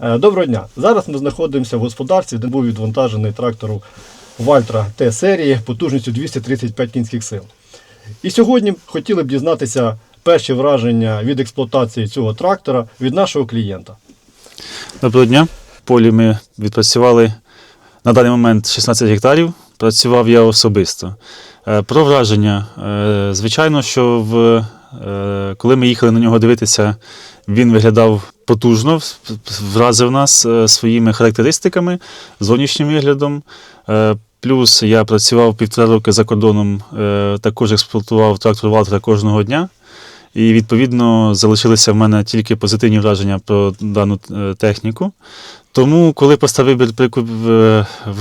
Е, Доброго дня. Зараз ми знаходимося в господарстві, де був відвантажений трактор Вальтра Т серії потужністю 235 кінських сил. І сьогодні хотіли б дізнатися перші враження від експлуатації цього трактора від нашого клієнта. Доброго дня. В полі ми відпрацювали на даний момент 16 гектарів. Працював я особисто. Е, Про враження. Е, Звичайно, що в, коли ми їхали на нього дивитися, він виглядав потужно, вразив нас е, своїми характеристиками, зовнішнім виглядом. Е, Плюс я працював півтора роки за кордоном, е, також експлуатував трактор Валтера кожного дня. І відповідно залишилися в мене тільки позитивні враження про дану е, техніку. Тому, коли постав вибір при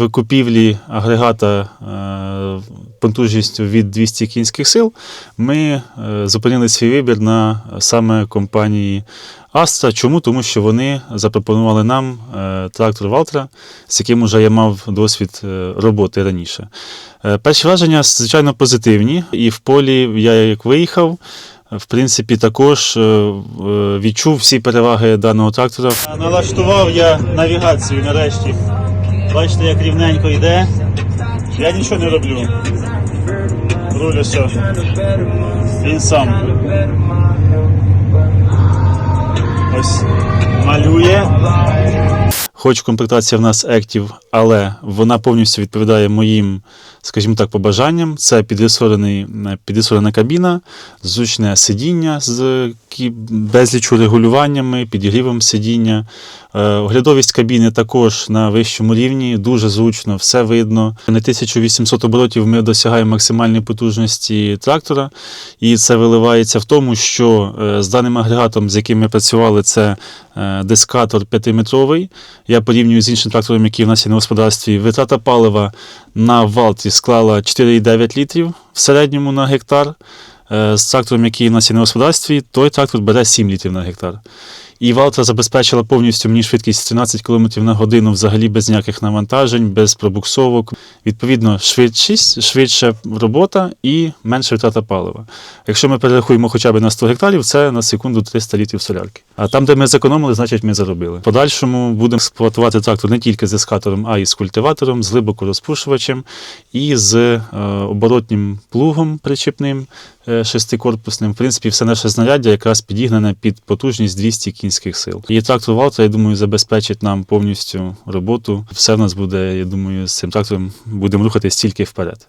купівлі агрегата е, потужністю від 200 кінських сил, ми е, зупинили свій вибір на саме компанії Astra. Чому? Тому що вони запропонували нам трактор Валтра, з яким вже я мав досвід роботи раніше. Перші враження, звичайно, позитивні, і в полі я як виїхав. В принципі, також е, е, відчув всі переваги даного трактора. Налаштував я навігацію нарешті. Бачите, як рівненько йде. Я нічого не роблю. Руль все. Він сам. Ось малює. Хоч комплектація в нас Active, але вона повністю відповідає моїм, скажімо так, побажанням. Це підресорений, кабіна, зручне сидіння з безлічу регулюваннями, підігрівом сидіння. Е, Оглядовість кабіни також на вищому рівні, дуже зручно, все видно. На 1800 оборотів ми досягаємо максимальної потужності трактора, і це виливається в тому, що е, з даним агрегатом, з яким ми працювали, це е, дискатор 5-метровий. Я порівнюю з іншим трактором, який в нас є на господарстві. Витрата палива на валті склала 4,9 літрів в середньому на гектар. Е, З трактором, який у нас є на господарстві, той трактор бере 7 літрів на гектар. І Валтра забезпечила повністю мені швидкість 13 км на годину взагалі без ніяких навантажень, без пробуксовок. Відповідно, швидшість, швидша робота і менша витрата палива. Якщо ми перерахуємо хоча б на 100 гектарів, це на секунду 300 літрів солярки. А там, де ми зекономили, значить ми заробили. Подальшому будемо експлуатувати трактор не тільки з ескатором, а й з культиватором, з глибоко розпушувачем і з е, оборотнім плугом причіпним е, шестикорпусним. В принципі, все наше знаряддя якраз підігнане під потужність 200 кінських сил. І трактор Валтра, я думаю, забезпечить нам повністю роботу. Все в нас буде, я думаю, з цим трактором будемо рухатись тільки вперед.